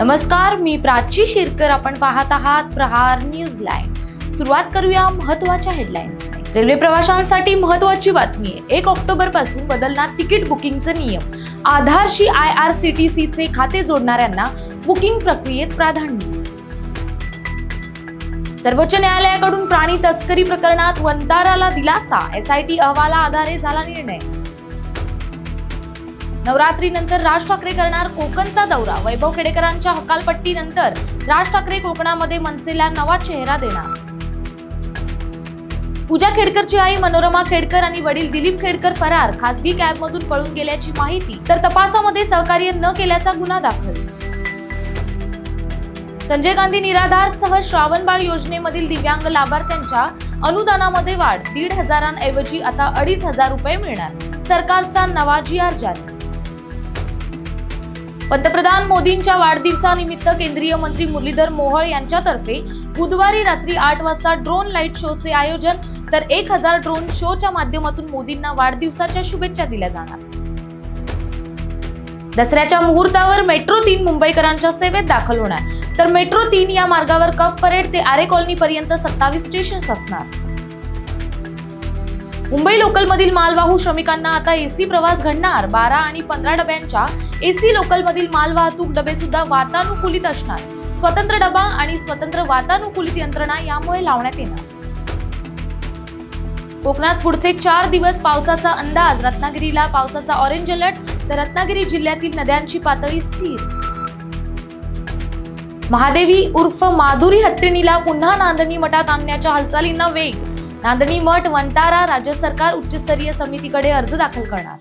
नमस्कार मी प्राची शिरकर. आपण पाहत आहात प्रहार न्यूज लाईव्ह. सुरुवात करूया महत्त्वाच्या हेडलाईन्स रेल्वे प्रवाशांसाठी महत्वाची बातमी आहे. एक ऑक्टोबरपासून बदलणार तिकीट बुकिंगचे नियम. आधारशी आय आर सी टी चे खाते जोडणाऱ्यांना बुकिंग प्रक्रियेत प्राधान्य. सर्वोच्च न्यायालयाकडून प्राणी तस्करी प्रकरणात वंताराला दिलासा. एसआयटी अहवाला आधारे झाला निर्णय. नवरात्रीनंतर राज ठाकरे करणार कोकणचा दौरा. वैभव खेडेकरांच्या हकालपट्टीनंतर राज ठाकरे कोकणामध्ये मनसेला नवा चेहरा देणार. पूजा खेडकरची आई मनोरमा खेडकर आणि वडील दिलीप खेडकर फरार. खासगी कॅबमधून पळून गेल्याची माहिती तर तपासामध्ये सहकार्य न केल्याचा गुन्हा दाखल. संजय गांधी निराधार सह श्रावणबाळ योजनेमधील दिव्यांग लाभार्थ्यांच्या अनुदानामध्ये वाढ. दीड हजारांऐवजी आता अडीच हजार रुपये मिळणार. सरकारचा नवा जी आर जारी पंतप्रधान मोदींच्या वाढदिवसानिमित्त केंद्रीय मंत्री मुरलीधर मोहोळ यांच्यातर्फे बुधवारी रात्री आठ वाजता ड्रोन लाइट शोचे आयोजन तर एक हजार ड्रोन शोच्या माध्यमातून मोदींना वाढदिवसाच्या शुभेच्छा दिल्या जाणार. दसऱ्याच्या मुहूर्तावर मेट्रो तीन मुंबईकरांच्या सेवेत दाखल होणार. तर मेट्रो तीन या मार्गावर कफ परेड ते आरे कॉलनी पर्यंत सत्तावीस स्टेशन्स असणार. मुंबई लोकलमधील मालवाहू श्रमिकांना आता एसी प्रवास घडणार. बारा आणि पंधरा डब्यांच्या एसी लोकलमधील मालवाहतूक डबे सुद्धा वातानुकूलित असणार. स्वतंत्र डबा आणि स्वतंत्र वातानुकूलित यंत्रणा यामुळे लावण्यात येणार. कोकणात पुढचे चार दिवस पावसाचा अंदाज. रत्नागिरीला पावसाचा ऑरेंज अलर्ट तर रत्नागिरी जिल्ह्यातील नद्यांची पातळी स्थिर. महादेवी उर्फ माधुरी हत्तीणीला पुन्हा नांदणी मठात आणण्याच्या हालचालींना वेग. नांदणी मठ वंतारा राज्य सरकार उच्चस्तरीय समितीकडे अर्ज दाखल करणार.